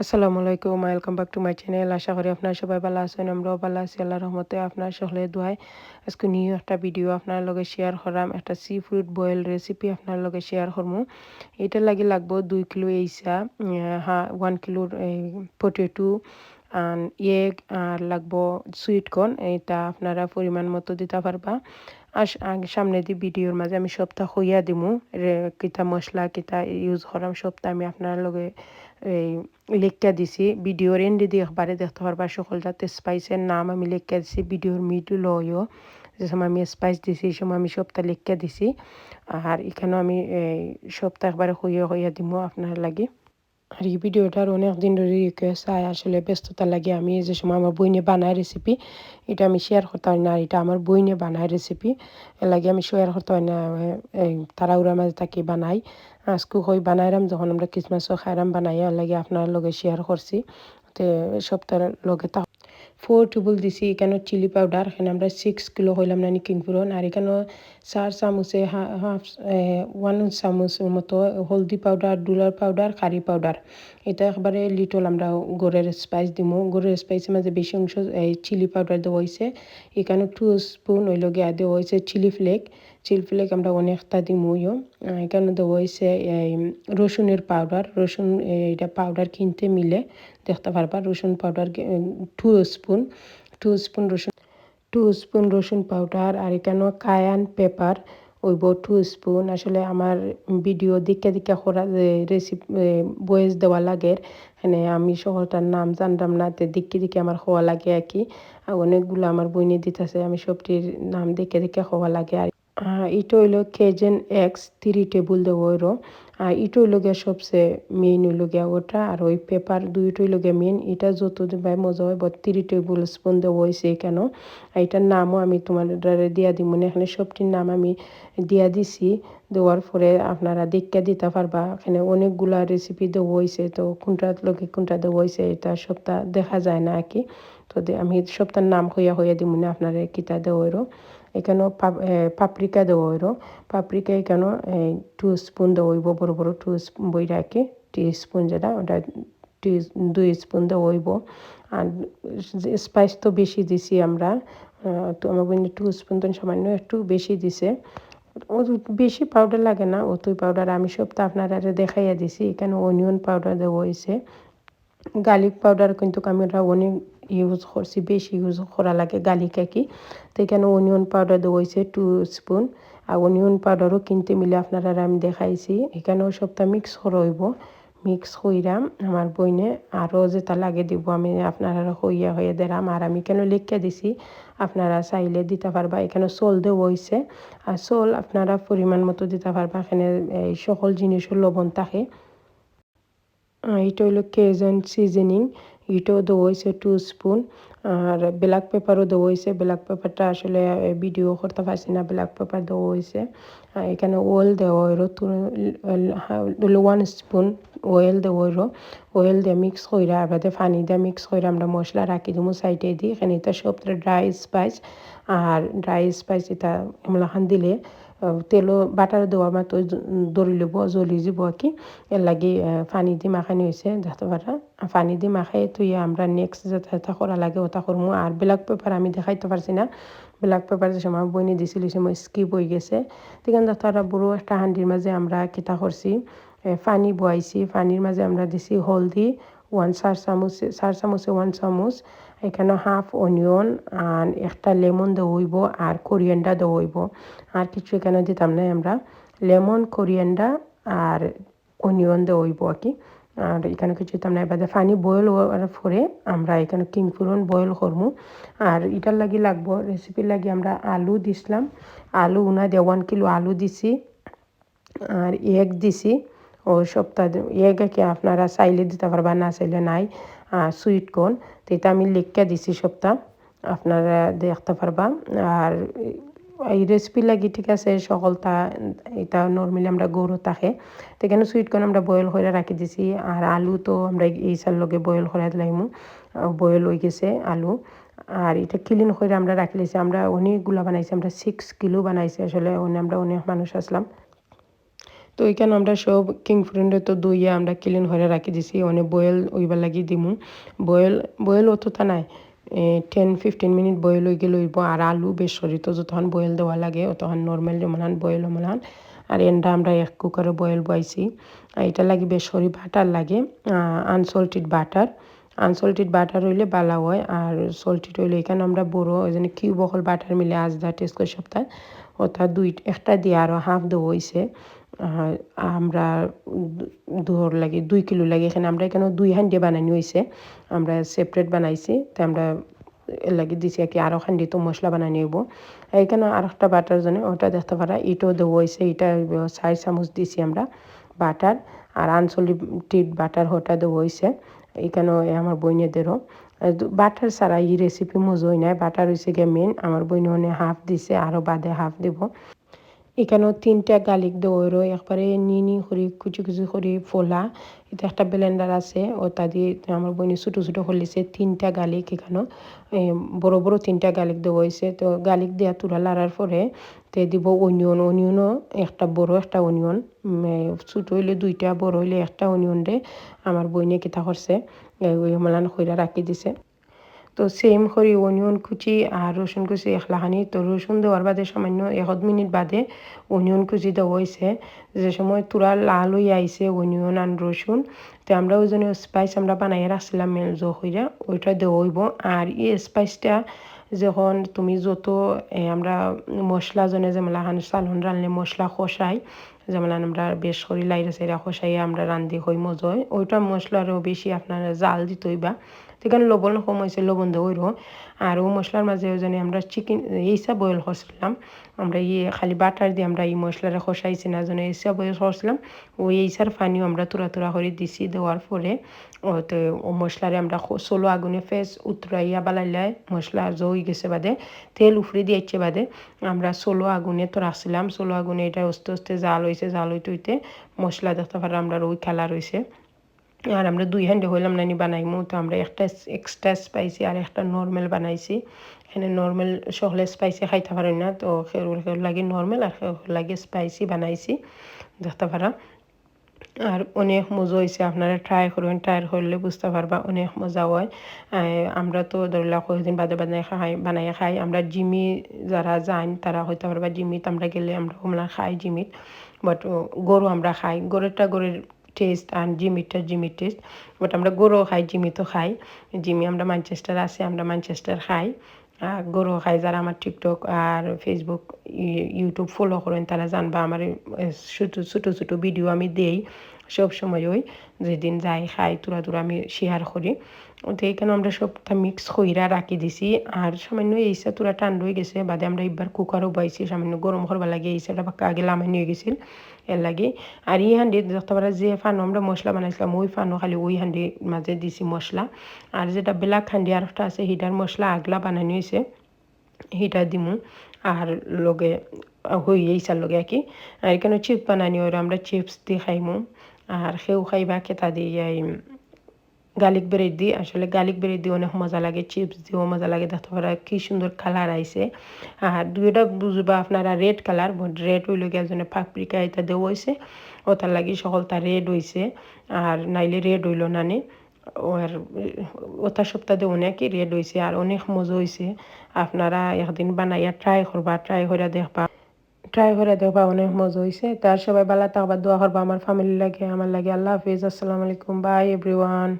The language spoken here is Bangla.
আসসালামু আলাইকুম welcome back to my channel আশা করি আপনারা সবাই ভালো আছেন, আমরাও ভালো আছি। আল্লাহ রহমতে আপনার সকলে দোয়াই আজকে নিউ একটা ভিডিও আপনার লগে শেয়ার করাম, একটা সি ফুড বয়েল রেসিপি আপনার লগে শেয়ার করব এটা লাগি লাগবো দুই কিলো এইসা হা ওয়ান কিলোর পটেটো এগ আর লাগবো সুইট কর্ন এটা আপনারা পরিমাণ মতো দিতে পারবা। আর সামনে দি ভিডিওর মাঝে আমি সপ্তাহ হইয়া দিমু কিতা মশলা, কিতা ইউজ করাম, সপ্তাহ আমি আপনার লগে এই লেখা দিছি, ভিডিওর এন্ডে দিয়ে একবারে দেখতে পারবা সকল যাতে স্পাইসের নাম আমি লেখা দিছি, ভিডিওর মিডল লয়ও যে সময় আমি স্পাইস দিছি, এই সময় আমি সপ্তাহ লেখা দিছি। আর এখানেও আমি সপ্তাহ একবারে হইয়া হইয়া দিব আপনার লাগে। আর এই ভিডিওটার অনেক দিন ধরে রিকোয়েস্ট আয়। আসলে ব্যস্ততা লাগে আমি যে সময় আমার বইনে নিয়ে বানায় রেসিপি এটা আমি শেয়ার করতে হয় না এটা আমার বইনে নিয়ে বানায় রেসিপি এর লাগে আমি শেয়ার করতে হয় না তাড়াহুড়ার মাঝে তাকে বানাই। আজকে হই বানাইরাম, যখন আমরা ক্রিসমাসও খাইরাম বানাই, এর লাগে আপনার লগে শেয়ার করছি। তো সপ্তাহের লগে ফোর টেবল দিছি এখানে চিলি পাউডার এখানে আমরা সিক্স কিলো হইলাম না কিংপুরন আর এখানে চার চামচে হাফ ওয়ান চামচ মতো হলদি পাউডার ডুলার পাউডার কারি পাউডার এটা একবারে লিটল আমরা গোড়ের স্পাইস দিমু। গোড়ের স্পাইসের মাঝে বেশি অংশ চিলি পাউডার দেওয়া হয়েছে এখানে টু স্পুন ওইল গিয়া দেওয়া হয়েছে চিলি ফ্লেক চিলি ফ্লেক আমরা অনেকটা দিমুও এখানে দেওয়া হয়েছে রসুনের পাউডার রসুন এটা পাউডার কিনতে মিলে দেখতে পারবা রসুন powder two spoon two spoon রসুন টু স্পুন রসুন পাউডার আর এখানে কায়ান পেপার ওইব টু স্পুন আসলে আমার ভিডিও দিকে দিকে করা রেসিপি বয়েস দেওয়া লাগে এখানে আমি শহরটার নাম জানতাম না তে দিকে দিকে আমার হওয়া লাগে আর কি অনেকগুলো আমার বইনে দিতেছে আমি সবটির নাম দিকে দিকে হওয়া লাগে আর এটা হইল কেজেন এক্স, থ্রি টেবিল দেবো ওইরো। আর এটা হইল গিয়া সবচেয়ে মেইন হইল গিয়া ওটা আর ওই পেপার দুইটা হইল গিয়া মেইন এটা যত ভাই মজা হয় বট থ্রি টেবিল স্পুন দেওয়া হয়েছে কেন? এটার নামও আমি তোমার দিয়া দিব মানে এখানে সবটির নাম আমি দিয়া দিছি। দেওয়ার পরে আপনারা দেখে দিতে পারবা, এখানে অনেকগুলা রেসিপি দেওয়া হয়েছে তো কোনটার লোকে কোনটা দেওয়া হয়েছে এটা সপ্তাহ দেখা যায় না আর কি। তো আমি সপ্তাহের নাম হইয়া হইয়া দিব না আপনারা কিতা দেওয়ারও এখানেও পাপরিকা দেওয়া হইল। পাপরিকা এখানেও টু স্পুন দেওয়া হইব, বড় বড় টু বই রাখে। টি স্পুন যেটা, ওটা টি দুই স্পুন দেওয়া হইব। আর স্পাইস তো বেশি দিছি আমরা তো আমার বোন টু স্পুন তো সামান্য একটু বেশি দিছে। ও বেশি পাউডার লাগে না অতই পাউডার আমি সব তো আপনারা দেখাইয়া দিছি। এখানে অনিয়ন পাউডার দেওয়া হয়েছে গার্লিক পাউডার কিন্তু আমি আমরা অনেক ইউজ করছি, বেশি ইউজ করা লাগে গার্লিক কি তো এখানে অনিয়ন পাউডার দেওয়া হয়েছে টু স্পুন আর অনিয়ন পাউডারও কিনতে মিলে আপনারা আমি দেখাইছি। এখানেও সবটা মিক্স হইব। মিক্স হইরাম আমার বইনে। আরও যেটা লাগে দিব আমি আপনারা হইয়া হইয়া দেরাম। আর আমি কেন লিখে দিছি আপনারা চাইলে দিতে পারবা। এখানে সোল দেওয়া হয়েছে আর সোল আপনারা পরিমাণ মতো দিতে পারবা। এখানে এই সকল জিনিসও লবণ থাকে। এটা হইল কেজন সিজনিং এটাও দেওয়া হয়েছে টু স্পুন আর ব্ল্যাক পেপারও দেওয়া হয়েছে ব্ল্যাক পেপারটা আসলে ভিডিও করতে পারছি না। ব্ল্যাক পেপার দেওয়া হয়েছে এখানে ওয়েল দেওয়া হইল। ওয়ান স্পুন ওয়েল দেওয়া হইল। ওয়েল দিয়ে মিক্স কইরা আবার পানি দিয়ে মিক্স কইরা আমরা মশলা রাখি দিমু সাইডে দিই এখানে এটা সব ড্রাই স্পাইস আর ড্রাই স্পাইস এটা এমলাখান দিলে তেলো বাটার দেওয়ার মতো দৌড়ি লব, জ্বলি যাব কি এর লাগি পানি দিয়ে মাখানি হয়েছে দেখতে পারা পানি দিয়ে মাখাই তুই আমরা নেক্সট যেটা করা লাগে, ওটা করব আর ব্ল্যাক পেপার আমি দেখাইতে পারছি না। ব্ল্যাক পেপার যে সময় বইনি দিছিল সময় স্কিপ হয়ে গেছে। তখন তারা বড়ো একটা হান্ডির মাঝে আমরা কিতা করছি পানি বয়াইছি পানির মাঝে আমরা দিছি হলদি। ওয়ান চার চামচ চার চামচে ওয়ান চামচ এখানে হাফ অনিয়ন আর একটা লেমন দেওয়া হইব আর কোরিয়েন্ডা দেওয়া হইব আর কিছু এখানে দিতাম না আমরা। লেমন কোরিয়েন্ডা আর অনিয়ন দেওয়া হইব আর কি আর এখানে কিছু দিতাম না। এবার পানি বয়েল হওয়ার পরে আমরা এখানে কিংফুরন বয়েল করব। আর এটার লাগি লাগবো। রেসিপির লাগি আমরা আলু দিছিলাম আলু উনা দিয়ে ওয়ান কিলো আলু দিছি। আর এগ দিছি। ও সপ্তাহ এগ কি আপনারা চাইলে দিতে পারবা, না চাইলে নাই। সুইট কর্ন তো এটা আমি লিখকে দিছি সপ্তাহ আপনারা দেখতে পারবা। আর এই রেসিপি লাগি ঠিক আছে সকলটা এটা নর্মালি আমরা গরু থাকে। তো এখানে সুইট কর্ন আমরা বয়েল করে রাখি দিছি। আর আলু তো আমরা এই সার লগে বয়েল করে দিলাইমু। বয়েল হয়ে গেছে আলু। আর এটা ক্লিন করে আমরা রাখি আমরা অনেকগুলো বানাইছি, আমরা সিক্স কিলো বানাইছি। আসলে আমরা অনেক মানুষ আসলাম। তো এখানে আমরা সব কিং ফ্রেন্ডে তো দইয়ে আমরা ক্লিন হয়ে রাখি দিছি, অনেক বয়েল ওইবার লাগি দিমু। বয়েল বয়েল অতটা নাই টেন ফিফটিন মিনিট বয়েল হয়ে গেলে হইব। আর আলু বেসরি তো যতক্ষণ বয়েল দেওয়া লাগে অতক্ষণ নর্মাল যেমন বয়েল মলান আর এন্ডা আমরা এক কুকারে বয়েল বয়াইছি আর এটা লাগে বেশ বেসরি বাটার লাগে আনসল্টেড বাটার আনসল্টেড বাটার হইলে বালা হয়, আর সল্টেড হইলে এখানে আমরা বড় ওই জন্য কিউ বহল বাটার মিলে আজ দা টেস্ট করে সপ্তাহ। অর্থাৎ দুই, একটা দিয়ে আরও হাফ দেওয়া হয়েছে আমরা দোর লাগে, দুই কিলো লাগে। এখানে আমরা এখানে দুই হান্ডি বানানি হয়েছে আমরা সেপারেট বানাইছি, তো আমরা লাগে দিছি আর কি আরও খান্ডি তো মশলা বানানি হইব। এখানে আর একটা বাটার জন্য, ওটা দেখতে পারা এটাও দেওয়া হয়েছে এটা চার চামচ দিছি আমরা বাটার। আর আনসলিটেড বাটার ওটা দেওয়া হয়েছে এখানেও আমার বইনেদেরও। বাটার ছাড়া এই রেসিপি মজোই নাই, বাটার হয়েছে গিয়ে মেন আমার বইনে হাফ দিছে আরও বাদে হাফ দিব। এখানেও তিনটা গালিক দৌড়ো একবারে নিনি করি কুচি কুচি করি ফোলা। এটা একটা ব্লেন্ডার আছে, ও তা দিয়ে আমার বোনে ছোটো ছোটো হলিছে তিনটা গালিক এখানেও বড় বড় তিনটা গালিক দেওয়া হয়েছে তো গালিক দেওয়া তুলা লাড়ার পরে তে দিব অনিয়ন অনিয়নও একটা বড়, একটা অনিয়ন ছোটো হইলে দুইটা, বড় হইলে একটা অনিয়ন রে আমার বইনে কিতা করছে ওই মালান খৈরা রাখি দিছে। তো সেম করি অনিয়ন কুচি আর রসুন কুচি এখলাখানি তো রসুন দেওয়ার বাদে সামান্য এক মিনিট বাদে অনিয়ন কুচি দেওয়া হয়েছে যে সময় তুরা লাল হয়ে আইছে অনিয়ন আর রসুন তো আমরা ওই জন্য স্পাইস আমরা বানাই রাখছিলাম মেল মেলজো হইয়া ওইটা দেওয়া হইব আর এই স্পাইসটা যখন তুমি যত আমরা মশলা জনে যেমন হান সালন রানলে মশলা খসাই যেমন আমরা বেশ করি লাইরে সাইরা খসাই আমরা রান্ধি হই মজয় ওইটা মশলারও বেশি আপনার জাল দিতে বা সেখানে লবণ কম হয়েছে লবণ দেওয়ারও আর ও মশলার মাঝে ওই জন্য আমরা চিকেন এইসা বয়েল করছিলাম। আমরা ইয়ে খালি বাটার দিয়ে আমরা এই মশলাটা খসাইছি না জন্য এইসা বয়েল করছিলাম। ওই এইসার পানিও আমরা তুরা তুরা করে দিছি, দেওয়ার পরে তো ও মশলারে আমরা সোলো আগুনে ফেস উতরাইয়া বালাইলাই মশলা জই গেছে বাদে, তেল উফরে দিয়েছে বাদে আমরা সোলো আগুনে তো রাখছিলাম। সোলো আগুনে এটা আস্তে আস্তে জাল হয়েছে জাল হইতে হইতে মশলা দেখতে পারে আমরা ওই খেলা রয়েছে আর আমরা দুই হ্যান্ডে হইলাম নানি বানাইমু। তো আমরা একটা এক্সট্রা স্পাইসি আর একটা নর্মাল বানাইছি। এখানে নর্মাল সকলে স্পাইসি খাইতে পারেন না, তো খেউর লাগে নর্মাল আর লাগে স্পাইসি বানাইছি, দেখতে পারা। আর অনেক মজা হয়েছে আপনারা ট্রাই করবেন ট্রাই করলে বুঝতে পারবা অনেক মজা হয়। আমরা তো ধরলা কয়েকদিন বাদে বাদে খাই বানাই খাই। আমরা জিমি যারা যান, তারা হইতে পারবা জিমিত। আমরা গেলে আমরা আমরা খাই জিমিত বাট গরু আমরা খাই। গরুটা গরুর টেস্ট আর জিমিটা জিমি টেস্ট বাট আমরা গরু খাই জিমি তো খাই। জিমি আমরা ম্যানচেস্টার আছে, আমরা ম্যানচেস্টার খাই। গরু খাই যারা আমার টিকটক আর ফেসবুক ইউটিউব ফলো করেন, তারা জানবা আমার ছোটো ছোটো ছোটো ভিডিও আমি দেই সব সময় ওই। যেদিন যাই, খাই, তুরা তুরা আমি শেয়ার করি। তো এইখানে আমরা সবটা মিক্স কইরা রাখি দিছি। আর সামান্য এইসা তুরা টান হয়ে গেছে, বাদে আমরা এবার কুকারও বাইছি, সামান্য গরম করবার লাগে এইসাটা বাক্কা আগে লামাই নিয়ে গেছিল। এর লাগে আর ই হান্ডি পারা যে ফানো আমরা মশলা বানাইছিলাম ওই ফানো খালি ওই হান্ডির মাঝে দিছি মশলা আর যেটা ব্ল্যাক হান্ডি আর একটা আছে হিটার মশলা আগলা বানানি হয়েছে হিটা দিমু। আর লগে হই এইসার লগে আর কি আর এখানে চিপস বানানি ওরা আমরা চিপস দিয়ে খাইমু। আর সেও খাইবা কেতা দিয়ে গার্লিক ব্রেড দিই আসলে গার্লিক ব্রেড দিয়ে অনেক মজা লাগে, চিপস দিয়েও মজা লাগে দেখতে পারা কি সুন্দর কালার আইছে। আর দুইটা বুঝবা আপনারা রেড কালার রেড হইল গিয়ে জন্য পাপরিকা এটা দেওয়া হয়েছে ওটার লাগি সকলটা রেড হয়েছে আর নাইলে রেড হইল নানি আর ওটা সপ্তাহে অনেকই রেড হয়েছে আর অনেক মজা হয়েছে আপনারা একদিন বানাইয়া ট্রাই করবা ট্রাই করে দেখবা। ট্রাই করে দেখবা অনেক মজা হয়েছে তার সবাই ভালো থাকবা, দোয়া করবা আমার ফ্যামিলি লাগে, আমার লাগে। আল্লাহ হাফিজ, আসসালামু আলাইকুম। By everyone